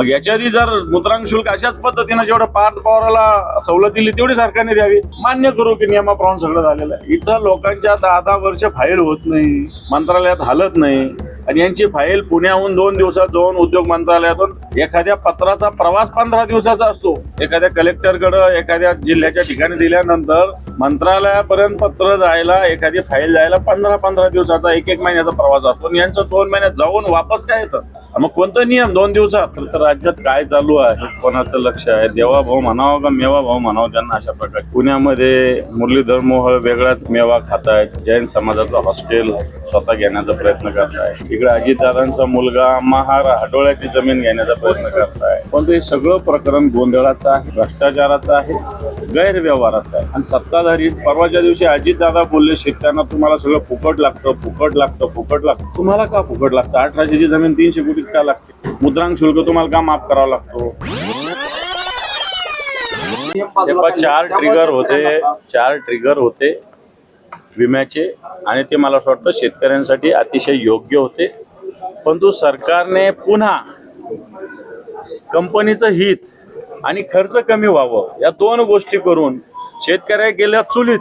मग याच्या आधी जर मुद्रांक शुल्क अशाच पद्धतीनं जेवढं पार्थ पवाराला सवलत दिली तेवढी सरकारने द्यावी. मान्य करू की नियमाप्रमाणे सगळं झालेलं आहे. इथं लोकांच्या दहा दहा वर्ष फाईल होत नाही मंत्रालयात हालत नाही. आणि यांची फाईल पुण्याहून दोन दिवसात जाऊन उद्योग मंत्रालयातून एखाद्या पत्राचा प्रवास पंधरा दिवसाचा असतो. एखाद्या कलेक्टरकडं एखाद्या जिल्ह्याच्या ठिकाणी दिल्यानंतर मंत्रालयापर्यंत पत्र जायला एखादी फाईल जायला पंधरा पंधरा दिवसाचा एक एक महिन्याचा प्रवास असतो. आणि यांचं दोन महिन्यात जाऊन वापस काय येतं? मग कोणता नियम? दोन दिवसात. तर राज्यात काय चालू आहे? कोणाचं लक्ष आहे? देवा भाऊ म्हणावं का मेवा भाऊ म्हणावं? त्यांना अशा प्रकारे पुण्यामध्ये मुरलीधर मोहळ वेगळाच मेवा खातायत जैन समाजाचं हॉस्टेल स्वतः घेण्याचा प्रयत्न करताय इकडे अजितदादांचा मुलगा महार हडोळ्याची जमीन घेण्याचा प्रयत्न करताय पण ते सगळं प्रकरण गोंधळाचं आहे भ्रष्टाचाराचं आहे गैरव्यवहाराचं आहे. आणि सत्ताधारी परवाच्या दिवशी अजितदादा बोलले शेतकऱ्यांना तुम्हाला सगळं फुकट लागतं फुकट लागतं फुकट लागतं. तुम्हाला का फुकट लागतं? अठराशेची जमीन तीनशे कोटी का लागते? मुद्रांक शुल्क तुम्हाला का माफ करावा लागतो? चार ट्रिगर होते चार ट्रिगर होते विम्याचे आणि ते मला असं वाटतं शेतकऱ्यांसाठी अतिशय योग्य होते. परंतु सरकारने पुन्हा कंपनीचं हित आणि खर्च कमी व्हावं या दोन गोष्टी करून शेतकऱ्या गेल्या चुलीत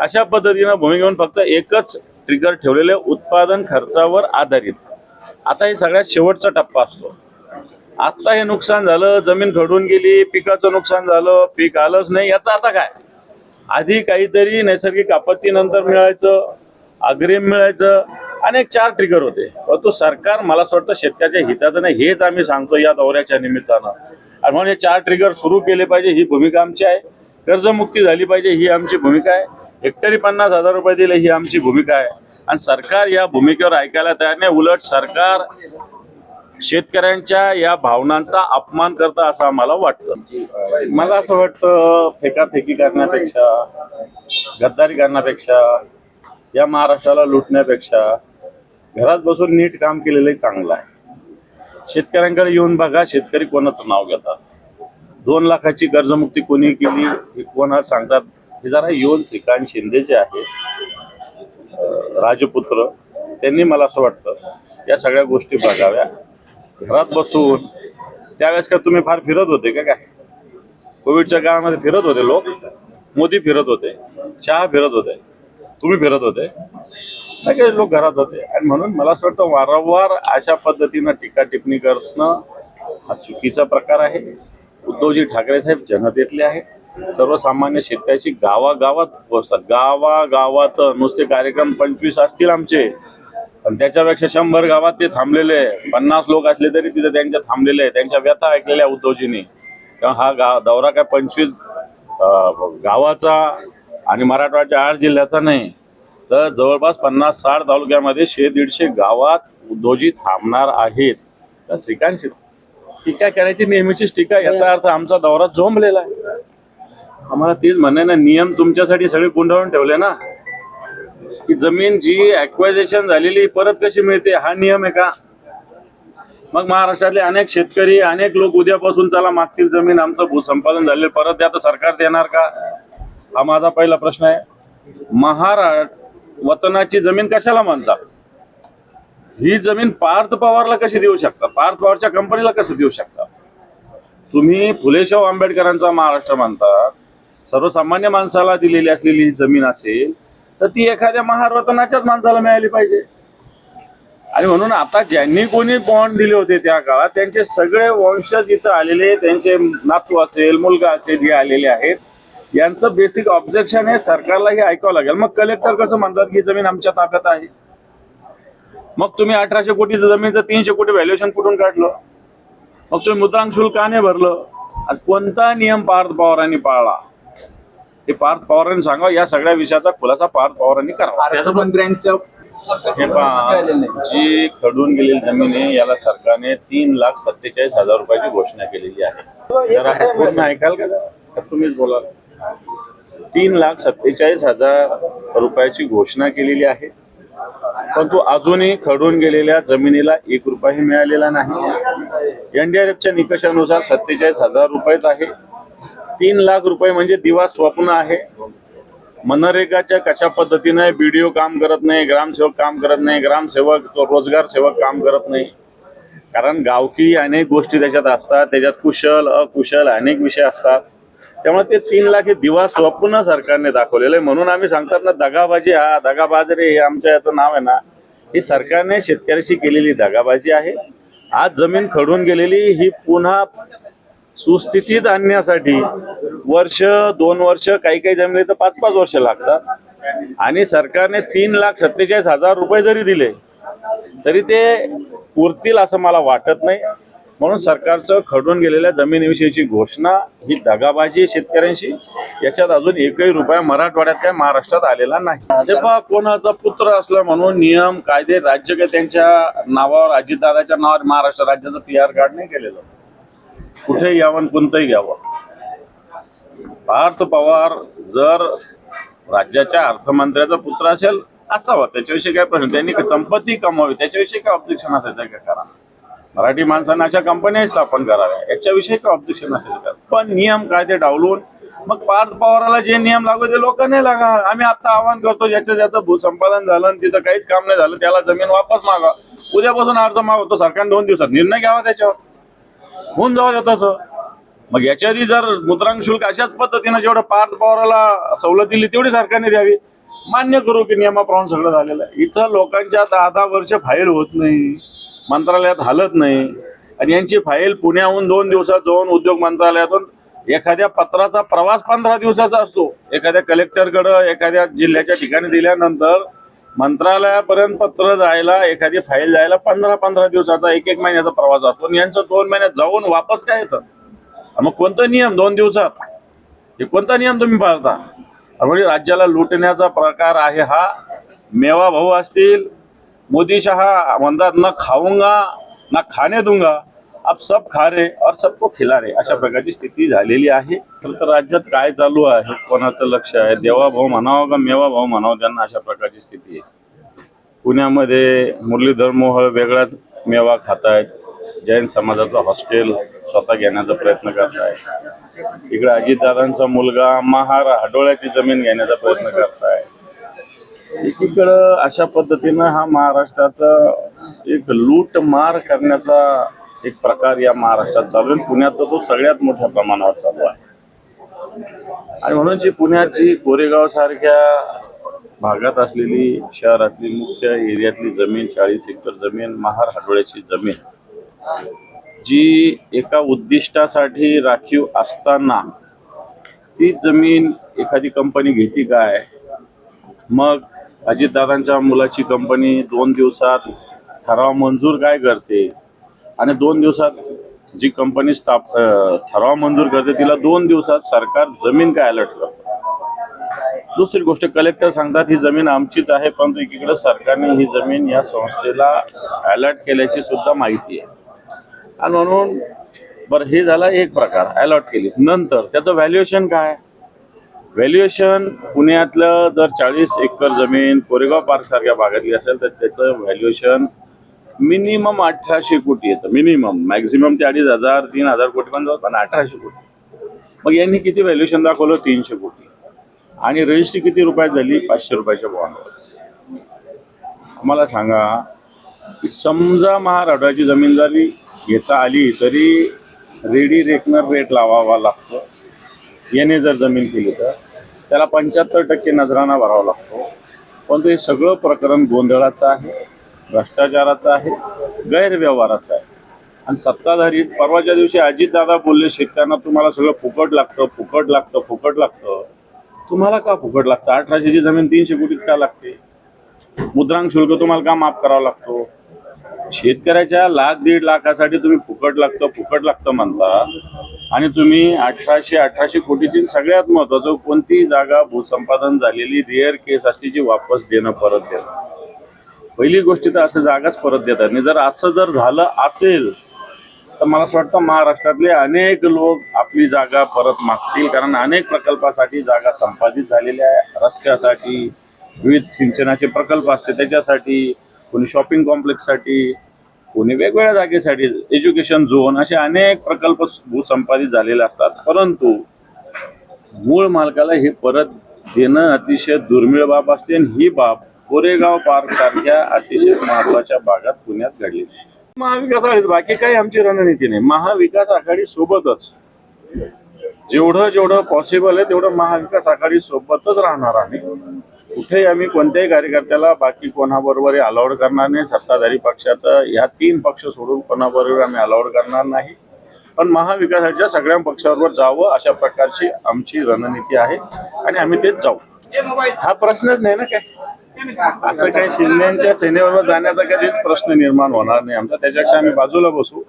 अशा पद्धतीनं भूमी घेऊन फक्त एकच ट्रिगर ठेवलेले उत्पादन खर्चावर आधारित. आता हे सगळ्यात शेवटचा टप्पा असतो. आता हे नुकसान झालं जमीन खडून गेली पिकाचं नुकसान झालं पीक आलंच नाही याचं आता काय? आधी काहीतरी नैसर्गिक आपत्तीनंतर मिळायचं अग्रिम मिळायचं अनेक चार ट्रिगर होते. परंतु सरकार मला असं वाटतं शेतकऱ्याच्या हिताचं नाही हेच आम्ही सांगतो या दौऱ्याच्या निमित्तानं. आणि म्हणून हे चार ट्रिगर सुरू केले पाहिजे ही भूमिका आमची आहे. कर्जमुक्ती झाली पाहिजे ही आमची भूमिका आहे. हेक्टरी पन्नास हजार रुपये दिले ही आमची भूमिका आहे. आणि सरकार या भूमिकेवर ऐकायला तयार नाही. उलट सरकार शेतकऱ्यांच्या या भावनांचा अपमान करतं असं आम्हाला वाटतं. मला असं वाटतं फेकाफेकी करण्यापेक्षा गद्दारी करण्यापेक्षा या महाराष्ट्राला लुटण्यापेक्षा घरात बसून नीट काम केलेलं चांगलं आहे. शेतकऱ्यांकडे येऊन बघा शेतकरी कोणाचं नाव घेतात. दोन लाखाची कर्जमुक्ती कोणी केली हे कोणा सांगतात हे जरा येऊन श्रीकांत शिंदे जे आहे राजपुत्र त्यांनी मला असं वाटतं या सगळ्या गोष्टी बघाव्या. घरात बसून त्यावेळेस का तुम्ही फार फिरत होते का काय? कोविडच्या काळामध्ये फिरत होते लोक. मोदी फिरत होते. चहा फिरत होते. तुम्ही फिरत होते. सगळे लोक घरात होते. आणि म्हणून मला असं वाटतं वारंवार अशा पद्धतीनं टीका टिप्पणी करणं हा चुकीचा प्रकार आहे. उद्धवजी ठाकरे साहेब जनतेतले आहेत. सर्वसामान्य शेतकऱ्याची गावागावात पोहोचतात. गावागावात नुसते कार्यक्रम पंचवीस असतील आमचे. पण त्याच्यापेक्षा शंभर गावात ते थांबलेले आहे. पन्नास लोक असले तरी तिथे त्यांच्या थांबलेले आहे. त्यांच्या व्यथा ऐकलेल्या उद्धवजींनी. तेव्हा हा गाव दौरा काय पंचवीस गावाचा आणि मराठवाड्याच्या आठ जिल्ह्याचा नाही. तर जवळपास पन्नास साठ तालुक्यामध्ये शे दीडशे गावात उद्धवजी थांबणार आहेत. तर श्रीकांत टीका करायची नेहमीचीच टीका याचा अर्थ आमचा दौरा जोंबलेला आहे. आम्हाला तेच म्हणणं ना नियम तुमच्यासाठी सगळे गुंडाळून ठेवले ना. की जमीन जी ऍक्वायझेशन झालेली परत कशी मिळते हा नियम आहे का? मग महाराष्ट्रातले अनेक शेतकरी अनेक लोक उद्यापासून चला मागतील जमीन आमचं भूसंपादन झाले परत द्या तर सरकार देणार का? हा माझा पहिला प्रश्न आहे. महाराष्ट्र वतनाची जमीन कशाला म्हणतात? ही जमीन पार्थ पवारला कशी देऊ शकता पार्थ पवारच्या कंपनीला कसं देऊ शकता तुम्ही फुलेशाह आंबेडकरांचा महाराष्ट्र मानतात सर्वसामान्य माणसाला दिलेली असलेली जमीन असेल तर ती एखाद्या महारवतनाच्याच माणसाला मिळाली पाहिजे. आणि म्हणून आता ज्यांनी कोणी बॉन्ड दिले होते त्या काळात त्यांचे सगळे वंशज इथं आलेले त्यांचे नातू असेल मुलगा असेल हे आलेले आहेत. यांचं बेसिक ऑब्जेक्शन हे सरकारला हे ऐकावं लागेल. मग कलेक्टर कसं म्हणतात की जमीन आमच्या ताब्यात आहे? मग तुम्ही अठराशे कोटीचं जमीनचं तीनशे कोटी व्हॅल्युएशन कुठून काढलं? मग तुम्ही मुद्रांक शुल्क का नाही भरलं. आणि कोणता नियम पार्थ पवारांनी पाळला? हे पार्थ पवारांनी सांगा या सगळ्या विषयाचा खुलासा पार्थ पवारांनी करावा. हे पहा जी खडून गेलेली जमीन आहे याला सरकारने तीन लाख सत्तेचाळीस हजार रुपयाची घोषणा केलेली आहे. जरा हे पूर्ण ऐकाल का? तुम्हीच बोला तीन लाख सत्तेचाळीस हजार रुपयाची घोषणा केलेली आहे परंतु अजूनही खडून गेलेल्या जमिनीला एक रुपयाही मिळालेला नाही. एनडीआरएफच्या निकषानुसार सत्तेचाळीस हजार रुपयेच आहे. तीन लाख रुपये म्हणजे दिवा स्वप्न आहे. मनरेगाच्या कशा पद्धतीने बी डी ओ काम करत नाही ग्रामसेवक काम करत नाही ग्रामसेवक रोजगार सेवक काम करत नाही. कारण गावकी अनेक गोष्टी त्याच्यात असतात त्याच्यात कुशल अकुशल अनेक विषय असतात. त्यामुळे ते तीन लाख हे दिवा स्वप्न सरकारने दाखवलेलं आहे. म्हणून आम्ही सांगतात ना दगाबाजी हा दगाबाजरे हे आमच्या याचं नाव आहे ना. ही सरकारने शेतकऱ्याशी केलेली दगाबाजी आहे. आज जमीन खडून गेलेली ही पुन्हा सुस्थितीत आणण्यासाठी वर्ष दोन वर्ष काही काही जमिनी तर पाच पाच वर्ष लागतात. आणि सरकारने तीन लाख सत्तेचाळीस हजार रुपये जरी दिले तरी ते पुरतील असं मला वाटत नाही. म्हणून सरकारचं खडून गेलेल्या जमिनीविषयीची घोषणा ही दगाबाजी आहे शेतकऱ्यांशी. याच्यात अजून एकही रुपया मराठवाड्यात काय महाराष्ट्रात आलेला नाही. भाजपा कोणाचा पुत्र असला म्हणून नियम कायदे राज्य काय त्यांच्या नावावर अजितदादाच्या नावावर महाराष्ट्र राज्याचं पी आर कार्ड नाही केलेलं. कुठेही यावं आणि कोणतंही घ्यावं. पार्थ पवार जर राज्याच्या अर्थमंत्र्याचा पुत्र असेल असावा. त्याच्याविषयी काय प्रश्न? त्यांनी संपत्ती कमावी. त्याच्याविषयी काय ऑब्जेक्शन असायचं का करा मराठी माणसांना अशा कंपन्या स्थापन कराव्या. याच्याविषयी काय ऑब्जेक्शन असेल का? पण नियम काय ते डावलून मग पार्थ पवाराला जे नियम लागू ते लोक नाही लागा. आम्ही आता आवाहन करतो ज्याचं ज्याचं भूसंपादन झालं आणि तिथं काहीच काम नाही झालं त्याला जमीन वापस मागा. उद्यापासून अर्ज मागवतो सरकारने दोन दिवसात. निर्णय घ्यावा त्याच्यावर. होऊन जावं तसं मग याच्या आधी जर मुद्रांक शुल्क अशाच पद्धतीनं जेवढं पार्थ पवाराला सवलत दिली तेवढी सरकारने द्यावी. मान्य करू की नियमाप्रमाणे सगळं झालेलं आहे. इथं लोकांच्या दहा दहा वर्ष फाईल होत नाही. मंत्रालयात हालत नाही. आणि यांची फाईल पुण्याहून दोन दिवसात जाऊन उद्योग मंत्रालयातून एखाद्या पत्राचा प्रवास पंधरा दिवसाचा असतो. एखाद्या कलेक्टरकडं एखाद्या जिल्ह्याच्या ठिकाणी दिल्यानंतर मंत्रालयापर्यंत पत्र जायला एखादी फाईल जायला पंधरा पंधरा दिवसाचा एक एक महिन्याचा प्रवास असतो. आणि यांचं दोन महिन्यात जाऊन वापस काय येतं? मग कोणता नियम दोन दिवसात? हे कोणता नियम तुम्ही पाळता? म्हणजे राज्याला लुटण्याचा प्रकार आहे हा. मेवा भाऊ असतील मोदी शहा म्हणतात ना खाऊंगा ना खाणे दूंगा. आप सब खा रे और सबको खिला रे अशा प्रकारची स्थिती झालेली आहे. खरं तर राज्यात काय चालू आहे? कोणाचं लक्ष आहे? देवा भाऊ म्हणावं का मेवा भाऊ म्हणावं? त्यांना अशा प्रकारची स्थिती आहे. पुण्यामध्ये मुरलीधर मोहळ वेगळाच मेवा खातायत. जैन समाजाचं हॉस्टेल स्वतः घेण्याचा प्रयत्न करत आहे इकडे अजितदादांचा मुलगा महार हडोळ्याची जमीन घेण्याचा प्रयत्न करत आहे एकीकडं अशा पद्धतीनं हा महाराष्ट्राचा एक लूट मार करण्याचा एक प्रकार या महाराष्ट्रात चालू आहे. पुण्यात तर तो सगळ्यात मोठ्या प्रमाणावर चालू आहे. आणि म्हणून जी पुण्याची कोरेगाव सारख्या भागात असलेली शहरातली मुख्य एरियातली जमीन चाळीस एकर जमीन महार हाडोळ्याची जमीन जी एका उद्दिष्टासाठी राखीव असताना ती जमीन एखादी कंपनी घेते काय? मग अजितदादांच्या मुलाची कंपनी दोन दिवसात ठराव मंजूर काय करते? आणि दोन दिवसात जी कंपनी स्थाप ठराव मंजूर करते तिला दोन दिवसात सरकार जमीन काय अलर्ट करतं. दुसरी गोष्ट कलेक्टर सांगतात ही जमीन आमचीच आहे परंतु एकीकडे सरकारने ही जमीन या संस्थेला अलर्ट केल्याची सुद्धा माहिती आहे. आणि म्हणून बरं हे झाला एक प्रकार अलॉट केली. नंतर त्याचं व्हॅल्युएशन काय? व्हॅल्युएशन पुण्यातलं जर चाळीस एकर जमीन कोरेगाव पार्क सारख्या भागातली असेल तर त्याचं व्हॅल्युएशन मिनिमम अठराशे कोटी येतं मिनिमम. मॅक्झिमम ते अडीच हजार तीन हजार कोटी पण जाऊ पण अठराशे कोटी. मग यांनी किती व्हॅल्युएशन दाखवलं? तीनशे कोटी. आणि रजिस्ट्री किती रुपयात झाली? पाचशे रुपयाच्या बॉन्डवर आम्हाला सांगा की समजा महाराष्ट्राची जमीन जरी घेता आली तरी रेडी रेकनर रेट लावावा लागतो. याने जर जमीन केली तर. त्याला पंच्याहत्तर टक्के नजराना भरावा लागतो. पण ते सगळं प्रकरण गोंधळाचं आहे. भ्रष्टाचाराचा आहे गैरव्यवहाराचा आहे. आणि सत्ताधारी परवाच्या दिवशी अजितदादा बोलले शेतकऱ्यांना तुम्हाला सगळं फुकट लागतं फुकट लागतं फुकट लागतं. तुम्हाला का फुकट लागतं? अठराशेची जमीन तीनशे कोटीत का लागते? मुद्रांक शुल्क तुम्हाला का माफ करावा लागतो? शेतकऱ्याच्या लाख दीड लाखासाठी तुम्ही फुकट लागतं फुकट लागतं म्हणता. आणि तुम्ही अठराशे अठराशे कोटीची सगळ्यात महत्वाचं कोणतीही जागा भूसंपादन झालेली रेअर केस असली जी वापस देणं परत देणं. पहिली गोष्ट तर असं जागाच परत देतात. आणि जर असं जर झालं असेल तर मला असं वाटतं महाराष्ट्रातले अनेक लोक आपली जागा परत मागतील. कारण अनेक प्रकल्पासाठी जागा संपादित झालेल्या आहे. रस्त्यासाठी विविध सिंचनाचे प्रकल्प असते त्याच्यासाठी कोणी शॉपिंग कॉम्प्लेक्ससाठी कोणी वेगवेगळ्या जागेसाठी एज्युकेशन झोन असे अनेक प्रकल्प भूसंपादित झालेले असतात. परंतु मूळ मालकाला हे परत देणं अतिशय दुर्मिळ बाब असते. आणि ही बाब कोरेगाव पार्क सारख्या अतिशय महत्त्वाच्या भागात पुण्यात घडली. महाविकास आघाडी बाकी काही आमची रणनीती नाही. महाविकास आघाडी सोबतच. जेवढं जेवढं पॉसिबल आहे तेवढं महाविकास आघाडी सोबतच राहणार आम्ही कुठेही आम्ही कोणत्याही कार्यकर्त्याला बाकी कोणाबरोबर अलाउड करणार नाही. सत्ताधारी पक्षाचं ह्या तीन पक्ष सोडून कोणाबरोबर आम्ही अलाउड करणार नाही. पण महाविकासाच्या सगळ्या पक्षाबरोबर जावं अशा प्रकारची आमची रणनीती आहे आणि आम्ही तेच जाऊ. हा प्रश्नच नाही ना काय? असं काही शिंदेच्या सेनेबरोबर जाण्याचा कधीच प्रश्न निर्माण होणार नाही. आमचा त्याच्यापेक्षा आम्ही बाजूला बसू.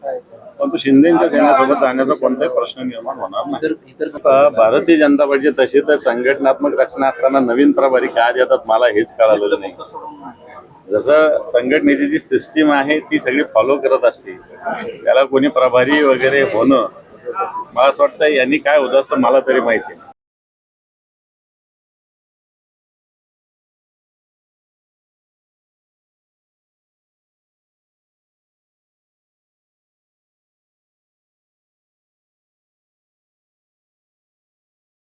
परंतु शिंदेच्या सेनेसोबत जाण्याचा कोणताही प्रश्न निर्माण होणार नाही. भारतीय जनता पार्टी तशी तर संघटनात्मक रचना असताना नवीन प्रभारी काय देतात मला हेच कळालेलं नाही. जसं संघटनेची जी सिस्टीम आहे ती सगळी फॉलो करत असते. त्याला कोणी प्रभारी वगैरे होणं मला असं वाटतं यांनी काय होतं असतं मला तरी माहिती आहे.